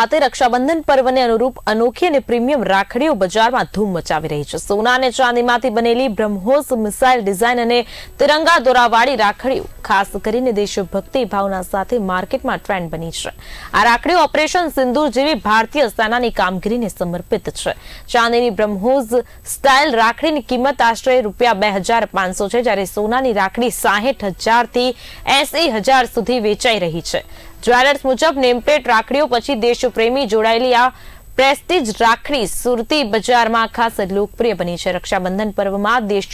ખાતે રક્ષાબંધન પર્વને અનુરૂપ અનોખી અને પ્રીમિયમ રાખડીઓ બજારમાં ધૂમ મચાવી રહી છે. સોના અને ચાંદીમાંથી બનેલી બ્રહ્મોસ મિસાઇલ ડિઝાઇન અને તિરંગા દોરાવાળી રાખડીઓ, ખાસ કરીને દેશભક્તિ ભાવના સાથે માર્કેટમાં ટ્રેન્ડ બની છે. આ રાખડીઓ ઓપરેશન સિંદૂર જેવી ભારતીય સેનાની કામગીરીને સમર્પિત છે. ચાંદીની બ્રહ્મોસ સ્ટાઇલ રાખડીની કિંમત આશરે રૂપિયા બે હજાર પાંચસો છે, જ્યારે સોનાની રાખડી સાહીઠ હજારથી એસી હજાર સુધી વેચાઈ રહી છે. જ્વેલર્સ મુજબ નેમપ્લેટ રાખડીઓ પછી દેશપ્રેમી જોડાયેલી આ પ્રેસ્ટીજ રાખડી સુરતી બજારમાં ખાસ લોકપ્રિય બની છે. રક્ષાબંધન પર્વમાં દેશ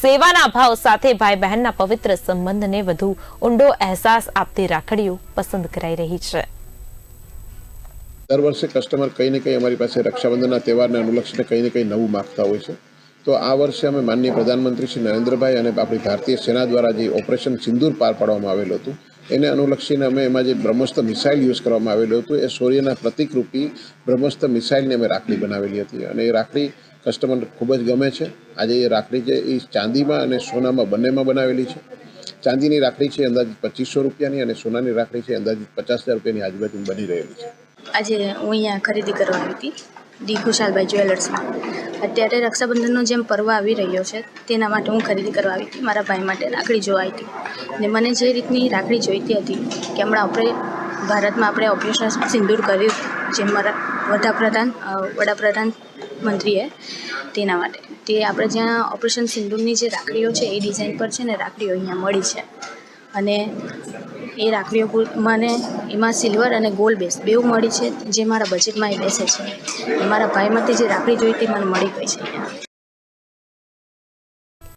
સેવાના ભાવ સાથે ભાઈ બહેનના પવિત્ર સંબંધને વધુ ઊંડો અહેસાસ આપતી રાખડીઓ પસંદ કરાઈ રહી છે. દર વર્ષે કસ્ટમર કંઈ ને કંઈ અમારી પાસે રક્ષાબંધનના તહેવારને અનુલક્ષીને કંઈ ને કંઈ નવું માગતા હોય છે. તો આ વર્ષે અમે માનનીય પ્રધાનમંત્રી શ્રી નરેન્દ્રભાઈ અને આપણી ભારતીય સેના દ્વારા જે ઓપરેશન સિંદૂર પાર પાડવામાં આવેલું હતું એને અનુલક્ષીને અમે એમાં જે બ્રહ્મસ્ત્ર મિસાઇલ યુઝ કરવામાં આવેલું હતું, એ સૂર્યના પ્રતિકરૂપી બ્રહ્મસ્ત્ર મિસાઇલને અમે રાખડી બનાવેલી હતી. અને એ રાખડી કસ્ટમર ખૂબ જ ગમે છે. આજે એ રાખડી છે એ ચાંદીમાં અને સોનામાં બંનેમાં બનાવેલી છે. ચાંદીની રાખડી છે અંદાજિત પચીસો રૂપિયાની અને સોનાની રાખડી છે અંદાજિત પચાસ હજાર રૂપિયાની આજુબાજુ બની રહેલી છે. આજે હું અહીંયા ખરીદી કરવા હતી. ડી ખુશાલભાઈ જ્વેલર્સમાં. અત્યારે રક્ષાબંધનનો જેમ પર્વ આવી રહ્યો છે, તેના માટે હું ખરીદી કરવા આવી હતી, મારા ભાઈ માટે રાખડી જોવા હતી. ને મને જે રીતની રાખડી જોઈતી હતી, કે હમણાં આપણે ભારતમાં આપણે ઓપરેશન સિંદૂર કર્યું જેમ મારા વડાપ્રધાન વડાપ્રધાન મંત્રીએ તેના માટે. તે આપણે જ્યાં ઓપરેશન સિંદૂરની જે રાખડીઓ છે, એ ડિઝાઇન પર છે ને રાખડીઓ અહીંયા મળી છે. અને એ રાખડીઓ મને એમાં સિલ્વર અને ગોલ્ડ બેસ બેઉ મળી છે, જે મારા બજેટમાં એ બેસે છે. મારા ભાઈ માટે જે રાખડી જોઈતી મને મળી ગઈ છે.